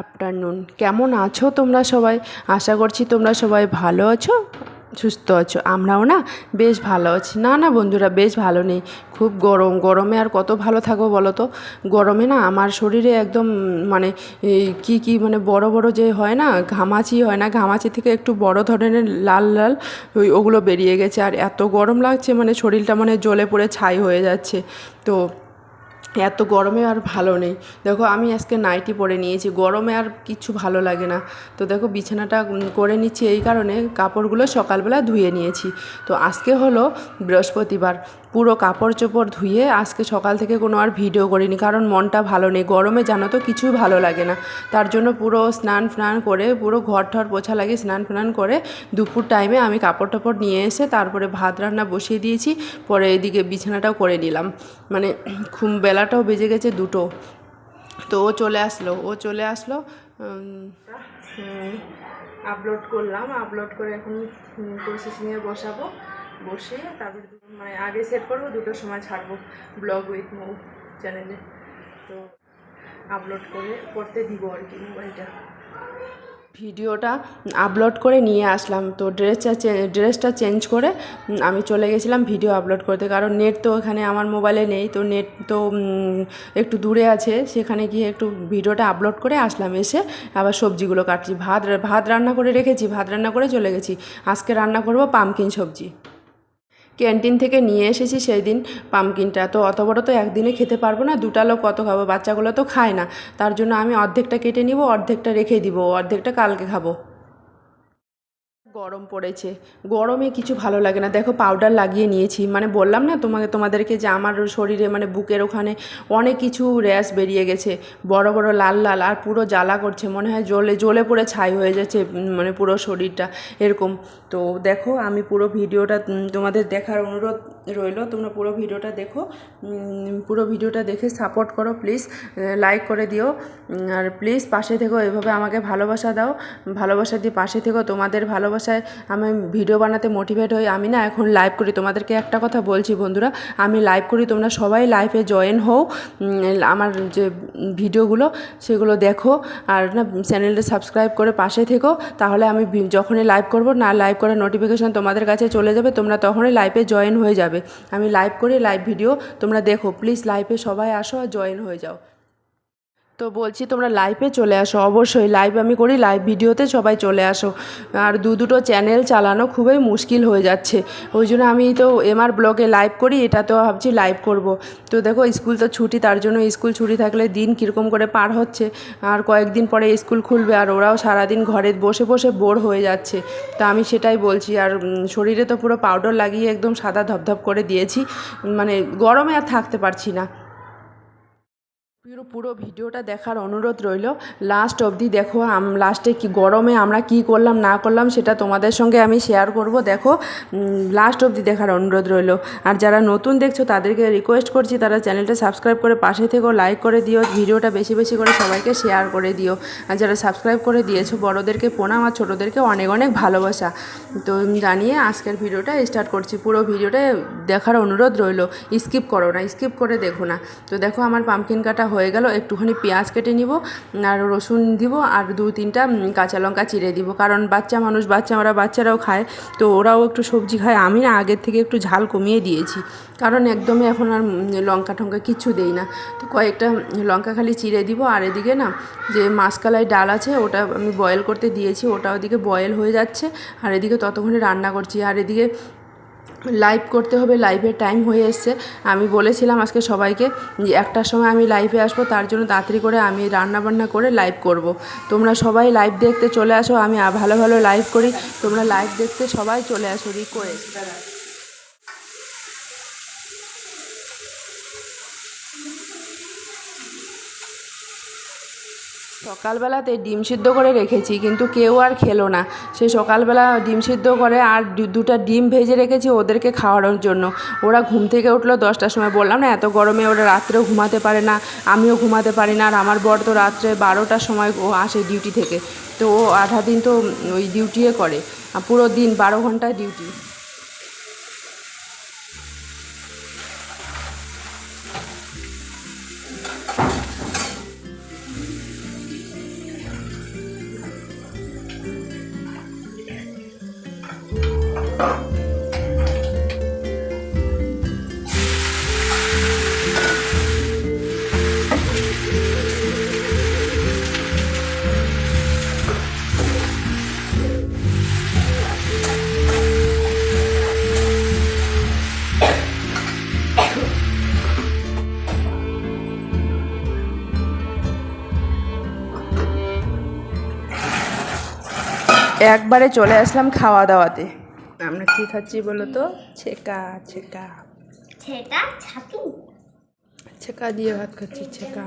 Afternoon কেমন আছো তোমরা সবাই? আশা করছি তোমরা সবাই ভালো আছো, সুস্থ আছো। আমরাও না বেশ ভালো আছি। না না বন্ধুরা, বেশ ভালো নেই। খুব গরম। গরমে আর কত ভালো থাকব বলো তো? গরমে না আমার শরীরে একদম মানে কী কী মানে বড় বড় যে হয় না, ঘামাচি হয় না, ঘামাচি থেকে একটু বড় ধরনের লাল লাল ওই ওগুলো বেরিয়ে গেছে। আর এত গরম লাগছে মানে শরীরটা মানে জ্বলে পড়ে ছাই হয়ে যাচ্ছে। তো এত গরমে আর ভালো নেই। দেখো, আমি আজকে নাইটি পরে নিয়েছি। গরমে আর কিচ্ছু ভালো লাগে না। তো দেখো, বিছানাটা করে নিচ্ছি এই কারণে কাপড়গুলো সকালবেলা ধুয়ে নিয়েছি। তো আজকে হলো বৃহস্পতিবার। পুরো কাপড় চোপড় ধুয়ে আজকে সকাল থেকে কোনো আর ভিডিও করিনি, কারণ মনটা ভালো নেই। গরমে জানো তো কিছুই ভালো লাগে না। তার জন্য পুরো স্নান ফ্নান করে, পুরো ঘর ঠর পোছা লাগিয়ে স্নান ফ্নান করে দুপুর টাইমে আমি কাপড় টাপড় নিয়ে এসে তারপরে ভাত রান্না বসিয়ে দিয়েছি, পরে এদিকে বিছানাটাও করে নিলাম। মানে খুব বেলাটাও বেজে গেছে দুটো। তো ও চলে আসলো, ও চলে আসলো আপলোড করলাম। আপলোড করে এখন প্রসেসিংয়ে বসাবো। বসে তারপরে মানে আগে সেট করব দুটোর সময় ছাড়বো ব্লগ উইথ মৌ চ্যানেলে তো আপলোড করে করতে দিব আর কি মোবাইলটা ভিডিওটা আপলোড করে নিয়ে আসলাম। তো ড্রেসটা ড্রেসটা চেঞ্জ করে আমি চলে গেছিলাম ভিডিও আপলোড করতে। কারণ নেট তো এখানে আমার মোবাইলে নেই, তো নেট তো একটু দূরে আছে। সেখানে গিয়ে একটু ভিডিওটা আপলোড করে আসলাম এসে। আবার সবজিগুলো কাটছি। ভাত ভাত রান্না করে রেখেছি, ভাত রান্না করে চলে গেছি। আজকে রান্না করব পামকিন সবজি। ক্যান্টিন থেকে নিয়ে এসেছি সেই দিন পামকিনটা। তো অত বড় তো একদিনে খেতে পারব না, দুটা লোক কত খাব, বাচ্চাগুলো তো খায় না। তার জন্য আমি অর্ধেকটা কেটে নিব, অর্ধেকটা রেখে দিব, অর্ধেকটা কালকে খাব। গরম পড়েছে। গরমে কিছু ভালো লাগে না। দেখো পাউডার লাগিয়ে নিয়েছি। মানে বললাম না তোমাকে, তোমাদেরকে যে আমার শরীরে মানে বুকের ওখানে অনেক কিছু র্যাশ বেরিয়ে গেছে। বড় বড়, লাল লাল, আর পুরো জ্বালা করছে। মনে হয় জ্বলে জ্বলে পড়ে ছাই হয়ে যাচ্ছে মানে পুরো শরীরটা এরকম। তো দেখো, আমি পুরো ভিডিওটা তোমাদের দেখার অনুরোধ রইল। তোমরা পুরো ভিডিওটা দেখো। পুরো ভিডিওটা দেখে সাপোর্ট করো প্লিজ লাইক করে দিও। আর প্লিজ পাশে থেকো এভাবে আমাকে ভালোবাসা দাও। ভালোবাসা দিয়ে পাশে থেকো তোমাদের ভালোবাসায় আমি ভিডিও বানাতে মোটিভেট হই। আমি না এখন লাইভ করি। তোমাদেরকে একটা কথা বলছি বন্ধুরা, আমি লাইভ করি। তোমরা সবাই লাইভে জয়েন হও। আমার যে ভিডিওগুলো, সেগুলো দেখো। আর না চ্যানেলটা সাবস্ক্রাইব করে পাশে থেকো। তাহলে আমি যখনই লাইভ করব, না লাইভ করার নোটিফিকেশান তোমাদের কাছে চলে যাবে, তোমরা তখনই লাইভে জয়েন হয়ে যাবে। আমি লাইভ করি লাইভ ভিডিও তোমরা দেখো। প্লিজ লাইভে সবাই আসো আর জয়েন হয়ে যাও। তো বলছি তোমরা লাইভে চলে আসো। অবশ্যই লাইভ আমি করি লাইভ ভিডিওতে সবাই চলে আসো। আর দু দুটো চ্যানেল চালানো খুবই মুশকিল হয়ে যাচ্ছে। ওই জন্য আমি তো এমআর ব্লগে লাইভ করি এটা তো ভাবছি লাইভ করব। তো দেখো স্কুল তো ছুটি, তার জন্য স্কুল ছুটি থাকলে দিন কীরকম করে পার হচ্ছে। আর কয়েকদিন পরে স্কুল খুলবে, আর ওরাও সারাদিন ঘরে বসে বসে বোর হয়ে যাচ্ছে। তা আমি সেটাই বলছি, আর শরীরে তো পুরো পাউডার লাগিয়ে একদম সাদা ধপধপ করে দিয়েছি। মানে গরমে আর থাকতে পারছি না। পুরো পুরো ভিডিওটা দেখার অনুরোধ রইল। লাস্ট অবধি দেখো লাস্টে কি গরমে আমরা কি করলাম, না করলাম, সেটা তোমাদের সঙ্গে আমি শেয়ার করব। দেখো লাস্ট অবধি দেখার অনুরোধ রইল। আর যারা নতুন দেখছ, তাদেরকে রিকোয়েস্ট করছি, তারা চ্যানেলটা সাবস্ক্রাইব করে পাশে থেকেও লাইক করে দিও, ভিডিওটা বেশি বেশি করে সবাইকে শেয়ার করে দিও। আর যারা সাবস্ক্রাইব করে দিয়েছ, বড়োদেরকে প্রণাম আর ছোটোদেরকে অনেক অনেক ভালোবাসা। তো জানিয়ে আজকের ভিডিওটা স্টার্ট করছি। পুরো ভিডিওটা দেখার অনুরোধ রইল। স্কিপ করো না স্কিপ করে দেখো না। তো দেখো, আমার পামকিন কাটা হয়ে গেল, একটুখানি পেঁয়াজ কেটে নিব, আর রসুন দিব, আর দু তিনটা কাঁচা লঙ্কা চিড়ে দিব। কারণ বাচ্চা মানুষ বাচ্চা ওরা বাচ্চারাও খায়, তো ওরাও একটু সবজি খায়। আমি না, আগের থেকে একটু ঝাল কমিয়ে দিয়েছি। কারণ একদমই এখন আর লঙ্কা টঙ্কা কিচ্ছু দেই না। তো কয়েকটা লঙ্কা খালি চিড়ে দিব, আর এদিকে না, যে মাসকালাই ডাল আছে, ওটা আমি বয়েল করতে দিয়েছি, ওটা ওদিকে বয়েল হয়ে যাচ্ছে, আর এদিকে ততক্ষণে রান্না করছি। আর এদিকে লাইভ করতে হবে লাইভের টাইম হয়ে এসছে। আমি বলেছিলাম আজকে সবাইকে যে একটার সময় আমি লাইভে আসব, তার জন্য তাড়াতাড়ি করে আমি রান্না বান্না করে লাইভ করব। তোমরা সবাই লাইভ দেখতে চলে আসো, আমি ভালো ভালো লাইভ করি। তোমরা লাইভ দেখতে সবাই চলে আসো রিকোয়েস্ট সকালবেলাতে ডিম সিদ্ধ করে রেখেছি, কিন্তু কেউ আর খেলো না। সে সকালবেলা ডিম সিদ্ধ করে আর দুটা ডিম ভেজে রেখেছি ওদেরকে খাওয়ানোর জন্য। ওরা ঘুম থেকে উঠল দশটার সময়। বললাম, না, এত গরমে ওরা রাত্রেও ঘুমাতে পারে না। আমিও ঘুমাতে পারি না। আর আমার বর তো রাত্রে বারোটার সময় ও আসে ডিউটি থেকে। তো ও আধা দিন তো ওই ডিউটিয়ে করে। পুরো দিন বারো ঘণ্টা ডিউটি। একবারে চলে আসলাম খাওয়া দাওয়াতে। আমরা কি খাচ্ছি বলো তো? ছেকা ছেকা। সেটা ছাতু। ছেকা দিয়ে ভাত খাচ্ছি ছেকা।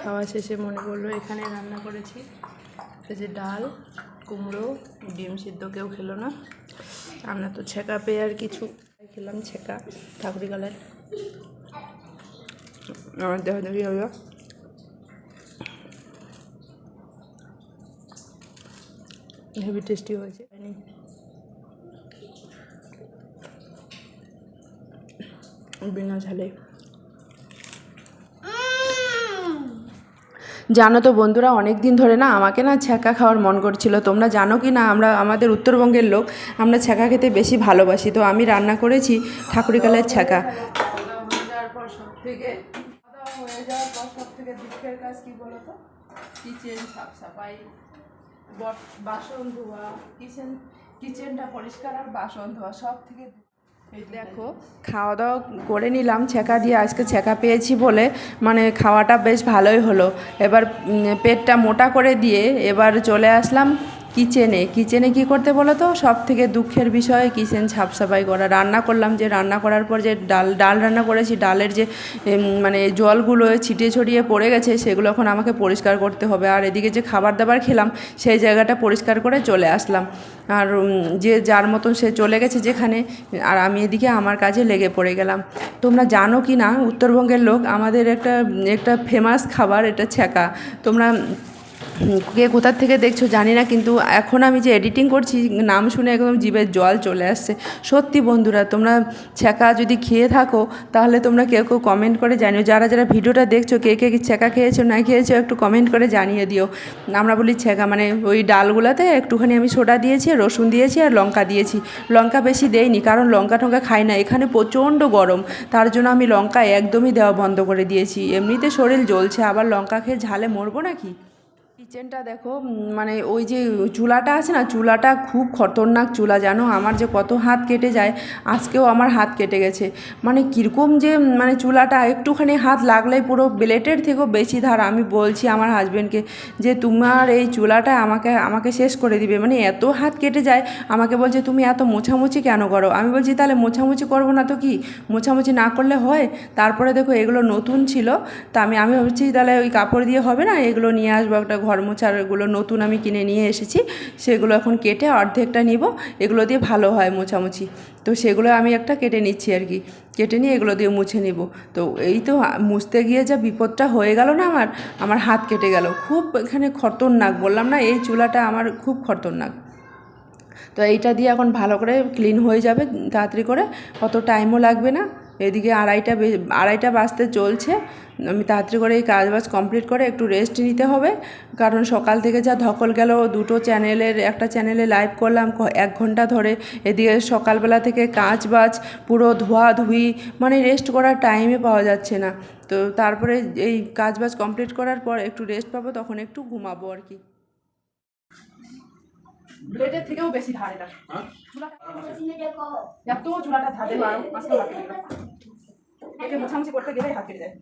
খাওয়া শেষে মনে পড়ল এখানে রান্না করেছি। যে ডাল কুমড়ো ডিম সিদ্ধ কেউ খেলো না। আমরা তো ছেকা পেয়ে আর কিছু খেলাম ছেকা ঠাকুরি আমার দেহ দেখি হলো হেভি টেস্টি হয়েছে। বিনা ঝালে জানো তো বন্ধুরা অনেক দিন ধরে না আমাকে না ছ্যাঁকা খাওয়ার মন করছিল। তোমরা জানো কি না আমরা আমাদের উত্তরবঙ্গের লোক আমরা ছ্যাঁকা খেতে বেশি ভালোবাসি। তো আমি রান্না করেছি ঠাকুরিকালের ছ্যাঁকা। হয়ে যাওয়ার পর সব থেকে দুঃখের কাজ কি বলতো? কিচেন সাফ সাফাই বাসন ধোয়া কিচেন কিচেনটা পরিষ্কার আর বাসন ধোয়া সব থেকে দেখো খাওয়া দাওয়া করে নিলাম ছেঁকা দিয়ে আজকে ছেঁকা পেয়েছি বলে মানে খাওয়াটা বেশ ভালোই হলো। এবার পেটটা মোটা করে দিয়ে এবার চলে আসলাম কিচেনে কিচেনে কি করতে বলো তো? সব থেকে দুঃখের বিষয়, কিচেন সাফসাফাই করা। রান্না করলাম যে, রান্না করার পর যে ডাল ডাল রান্না করেছি, ডালের যে মানে জলগুলো ছিটিয়ে ছড়িয়ে পড়ে গেছে, সেগুলো এখন আমাকে পরিষ্কার করতে হবে। আর এদিকে যে খাবার দাবার খেলাম, সেই জায়গাটা পরিষ্কার করে চলে আসলাম। আর যে যার মতন সে চলে গেছে যেখানে, আর আমি এদিকে আমার কাজে লেগে পড়ে গেলাম। তোমরা জানো কি না, উত্তরবঙ্গের লোক আমাদের একটা একটা ফেমাস খাবার, এটা ছ্যাঁকা। তোমরা কে কোথার থেকে দেখছ জানি না, কিন্তু এখন আমি যে এডিটিং করছি, নাম শুনে একদম জিভের জল চলে আসছে। সত্যি বন্ধুরা, তোমরা ছ্যাঁকা যদি খেয়ে থাকো, তাহলে তোমরা কেউ কেউ কমেন্ট করে জানিও। যারা যারা ভিডিওটা দেখছ, কে কে ছ্যাঁকা খেয়েছো, না খেয়েছো, একটু কমেন্ট করে জানিয়ে দিও। আমরা বলি ছ্যাঁকা মানে ওই ডালগুলোতে একটুখানি আমি সোডা দিয়েছি, রসুন দিয়েছি আর লঙ্কা দিয়েছি। লঙ্কা বেশি দেইনি, কারণ লঙ্কা টঙ্কা খাই না। এখানে প্রচণ্ড গরম, তার জন্য আমি লঙ্কা একদমই দেওয়া বন্ধ করে দিয়েছি। এমনিতে শরীর জ্বলছে, আবার লঙ্কা খেয়ে ঝালে মরবো নাকি? কিচেনটা দেখো মানে ওই যে চুলাটা আছে না, চুলাটা খুব খতরনাক চুলা, জানো? আমার যে কত হাত কেটে যায়, আজকেও আমার হাত কেটে গেছে। মানে কীরকম যে মানে চুলাটা একটুখানি হাত লাগলেই পুরো ব্লেটের থেকেও বেশি ধার। আমি বলছি আমার হাজব্যান্ডকে যে, তোমার এই চুলাটা আমাকে আমাকে শেষ করে দিবে। মানে এত হাত কেটে যায়, আমাকে বলছে, তুমি এত মোছামুছি কেন করো? আমি বলছি, তাহলে মোছামুছি করব না তো কি? মোছামুছি না করলে হয়? তারপরে দেখো, এগুলো নতুন ছিল, তা আমি আমি ভাবছি, তাহলে ওই কাপড় দিয়ে হবে না? এগুলো নিয়ে আসব একটা ঘর মোছার এগুলো নতুন আমি কিনে নিয়ে এসেছি, সেগুলো এখন কেটে অর্ধেকটা নিব, এগুলো দিয়ে ভালো হয় মোছামুছি। তো সেগুলো আমি একটা কেটে নিচ্ছি আর কি, কেটে নিয়ে এগুলো দিয়ে মুছে নিব। তো এই তো মুছতে গিয়ে যা বিপদটা হয়ে গেল না আমার আমার হাত কেটে গেল। খুব এখানে খতরনাক বললাম না এই চুলাটা আমার খুব খতরনাক তো এইটা দিয়ে এখন ভালো করে ক্লিন হয়ে যাবে, তাড়াতাড়ি করে, অত টাইমও লাগবে না। এদিকে আড়াইটা আড়াইটা বাজতে চলছে। আমি তাড়াতাড়ি করে এই কাজ বাজ কমপ্লিট করে একটু রেস্ট নিতে হবে। কারণ সকাল থেকে যা ধকল গেল, দুটো চ্যানেলের একটা চ্যানেলে লাইভ করলাম এক ঘণ্টা ধরে। এদিকে সকালবেলা থেকে কাজ বাজ পুরো ধোয়া ধুই মানে রেস্ট করার টাইমে পাওয়া যাচ্ছে না। তো তারপরে এই কাজ বাজ কমপ্লিট করার পর একটু রেস্ট পাবো, তখন একটু ঘুমাবো আর কি। ব্লেডের থেকেও বেশি ধার এটা এত চুলাটা ধারে মাছটা গেল একে মোছামুছি করতে গেলেই হাত কেটে যায়।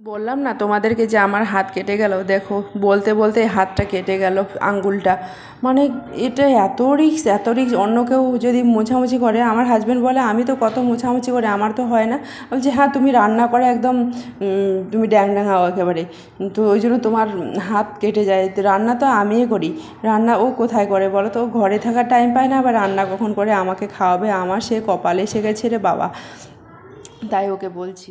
বললাম না, তোমাদেরকে যে আমার হাত কেটে গেল, দেখো, বলতে বলতে হাতটা কেটে গেল, আঙ্গুলটা। মানে এটা এত রিক্স এত রিক্স অন্য কেউ যদি মোছামুছি করে, আমার হাজব্যান্ড বলে, আমি তো কত মোছামুছি করে, আমার তো হয় না। বলছি হ্যাঁ তুমি রান্না করে একদম তুমি ড্যাং ড্যাঙাও একেবারে। তো ওই জন্য তোমার হাত কেটে যায়। তো রান্না তো আমিই করি। রান্না ও কোথায় করে বলো তো? ঘরে থাকার টাইম পায় না, আবার রান্না কখন করে আমাকে খাওয়াবে? আমার সে কপালে এসে গেছে রে বাবা। তাই ওকে বলছি।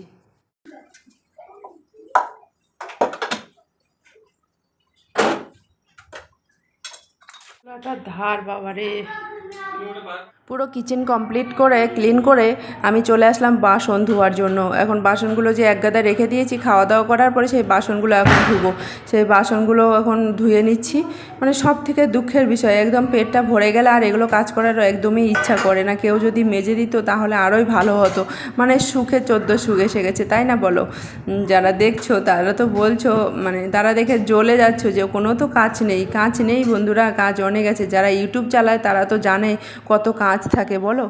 চুলাটা ধার বাবা রে পুরো কিচেন কমপ্লিট করে ক্লিন করে আমি চলে আসলাম বাসন ধোয়ার জন্য। এখন বাসনগুলো যে এক গাদা রেখে দিয়েছি খাওয়া দাওয়া করার পরে সেই বাসনগুলো এখন ধুবো। সেই বাসনগুলো এখন ধুয়ে নিচ্ছি। মানে সব থেকে দুঃখের বিষয়, একদম পেটটা ভরে গেলে আর এগুলো কাজ করার একদমই ইচ্ছা করে না। কেউ যদি মেজে দিত তাহলে আরোই ভালো হতো। মানে সুখে চোদ্দ সুখ এসে গেছে, তাই না বলো? যারা দেখছ তারা তো বলছো মানে তারা দেখে জ্বলে যাচ্ছ যে কোনো তো কাজ নেই। কাজ নেই বন্ধুরা, কাজ অনেক আছে। যারা ইউটিউব চালায় তারা তো জানে কত কাজ থাকে বলো?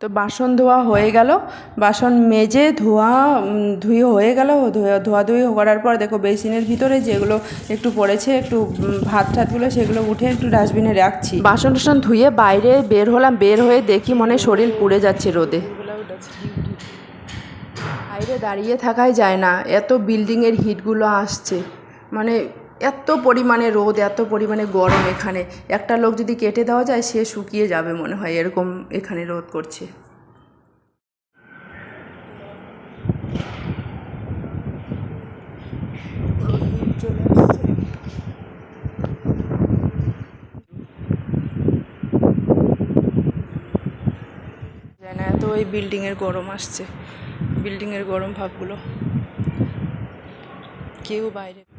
তো বাসন ধোয়া হয়ে গেল। বাসন মেজে ধোয়া ধুয়ে হয়ে গেল। ধোয়া ধোয়াধুয়ি করার পর দেখো বেসিনের ভিতরে যেগুলো একটু পড়েছে, একটু ভাত টাতগুলো সেগুলো উঠে একটু ডাস্টবিনে রাখছি। বাসন টাসন ধুয়ে বাইরে বের হলাম, বের হয়ে দেখি মনে শরীর পুড়ে যাচ্ছে রোদে। বাইরে দাঁড়িয়ে থাকাই যায় না, এত বিল্ডিংয়ের হিটগুলো আসছে। মানে এত পরিমাণে রোদ, এত পরিমাণে গরম এখানে। একটা লোক যদি কেটে দেওয়া যায়, সে শুকিয়ে যাবে মনে হয় এরকম এখানে রোদ করছে। এত ওই বিল্ডিংয়ের গরম আসছে। বিল্ডিংয়ের গরম ভাবগুলো। কেউ বাইরে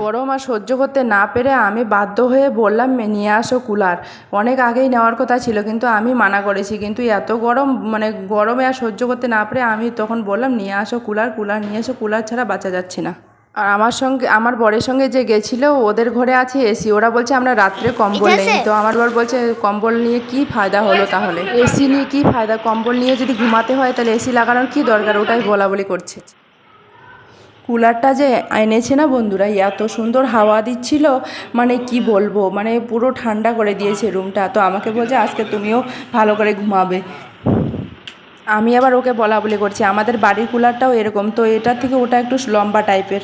গরম আর সহ্য করতে না পেরে আমি বাধ্য হয়ে বললাম নিয়ে আসো কুলার। অনেক আগেই নেওয়ার কথা ছিল কিন্তু আমি মানা করেছি। কিন্তু এত গরম মানে গরমে আর সহ্য করতে না পেরে আমি তখন বললাম নিয়ে আসো কুলার কুলার নিয়ে এসো কুলার ছাড়া বাঁচা যাচ্ছে না। আর আমার সঙ্গে আমার বরের সঙ্গে যে গেছিল ওদের ঘরে আছে এসি ওরা বলছে আমরা রাত্রে কম্বল নেই। তো আমার বর বলছে কম্বল নিয়ে কি ফায়দা হলো তাহলে? এসি নিয়ে কি ফায়দা? কম্বল নিয়ে যদি ঘুমাতে হয় তাহলে এসি লাগানোর কি দরকার? ওটাই বলা বলি করছে। কুলারটা যে এনেছে না বন্ধুরা, এত সুন্দর হাওয়া দিচ্ছিল মানে কি বলব মানে পুরো ঠান্ডা করে দিয়েছে রুমটা। তো আমাকে বলছে, আজকে তুমিও ভালো করে ঘুমাবে। আমি আবার ওকে বলা বলি করছি, আমাদের বাড়ির কুলারটাও এরকম, তো এটার থেকে ওটা একটু লম্বা টাইপের।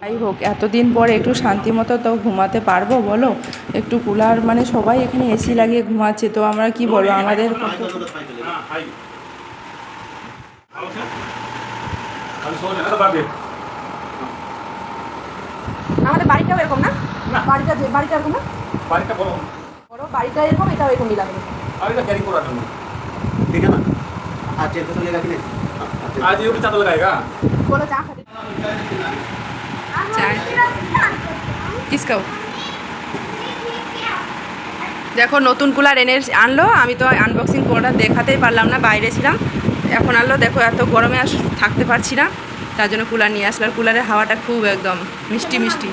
যাই হোক, এতদিন পরে একটু শান্তি মতো তো ঘুমাতে পারব, বলো? একটু কুলার মানে সবাই এখানে এসি লাগিয়ে ঘুমাচ্ছে, তো আমরা কি বলব, আমাদের আমাদের বাড়িটাও এরকম না বাড়িটা যে বাড়িটা এরকম না बारी का बोलो বড় বাড়িটা এরকম এটাও এরকমই লাগবে अभी का कैरी करा तुम ठीक है ना आज चेक तो लेगा कि नहीं हाँ, हाँ, check। आज ये भी चादर लगाएगा বলো চা খাতে চায় কিসকাও দেখো নতুন কুলার এনে আনলো আমি তো আনবক্সিং করা দেখাতেই পারলাম না বাইরে ছিলাম এখন আনলো, দেখো এত গরমে আর থাকতে পারছি না, তার জন্য কুলার নিয়ে আসলো। আর কুলারের হাওয়াটা খুব একদম মিষ্টি মিষ্টি।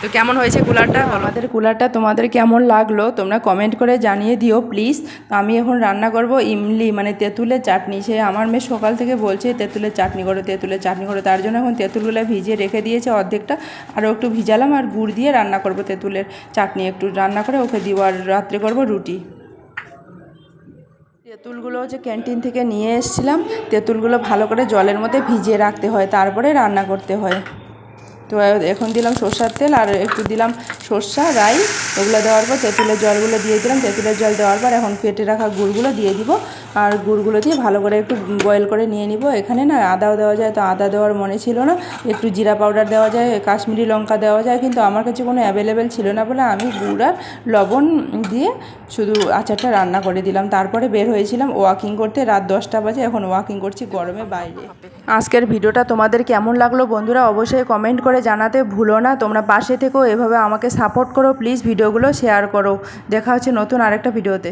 তো কেমন হয়েছে কুলারটা আমাদের কুলারটা তোমাদের কেমন লাগল, তোমরা কমেন্ট করে জানিয়ে দিও প্লিজ তো আমি এখন রান্না করব ইমলি মানে তেঁতুলের চাটনি। সে আমার মেয়ে সকাল থেকে বলছে, তেঁতুলের চাটনি করো, তেঁতুলের চাটনি করো। তার জন্য এখন তেঁতুলগুলো ভিজিয়ে রেখে দিয়েছে অর্ধেকটা। আরও একটু ভিজালাম আর গুড় দিয়ে রান্না করব তেঁতুলের চাটনি। একটু রান্না করে ওকে দিব। আর রাত্রে করব রুটি। তেঁতুলগুলো যে ক্যান্টিন থেকে নিয়ে এসছিলাম, তেঁতুলগুলো ভালো করে জলের মধ্যে ভিজিয়ে রাখতে হয়, তারপরে রান্না করতে হয়। তো এখন দিলাম সর্ষার তেল আর একটু দিলাম সর্ষা রাই ওগুলো দেওয়ার পর তেঁতুলের জলগুলো দিয়ে দিলাম। তেঁতুলের জল দেওয়ার পর এখন কেটে রাখা গুড়গুলো দিয়ে দিব। আর গুড়গুলো দিয়ে ভালো করে একটু বয়েল করে নিয়ে নিব। এখানে না আদাও দেওয়া যায়, তো আদা দেওয়ার মনে ছিল না। একটু জিরা পাউডার দেওয়া যায়, কাশ্মীরি লঙ্কা দেওয়া যায়, কিন্তু আমার কাছে কোনো অ্যাভেলেবেল ছিল না বলে আমি গুড় আর লবণ দিয়ে শুধু আচারটা রান্না করে দিলাম। তারপরে বের হয়েছিলাম ওয়াকিং করতে। রাত দশটা বাজে, এখন ওয়াকিং করছি গরমে বাইরে। আজকের ভিডিওটা তোমাদের কেমন লাগল বন্ধুরা অবশ্যই কমেন্ট করে জানাতে ভুলো না। তোমরা পাশে থেকেও এভাবে আমাকে সাপোর্ট করো। প্লিজ ভিডিওগুলো শেয়ার করো। দেখা হচ্ছে নতুন আরেকটা ভিডিওতে।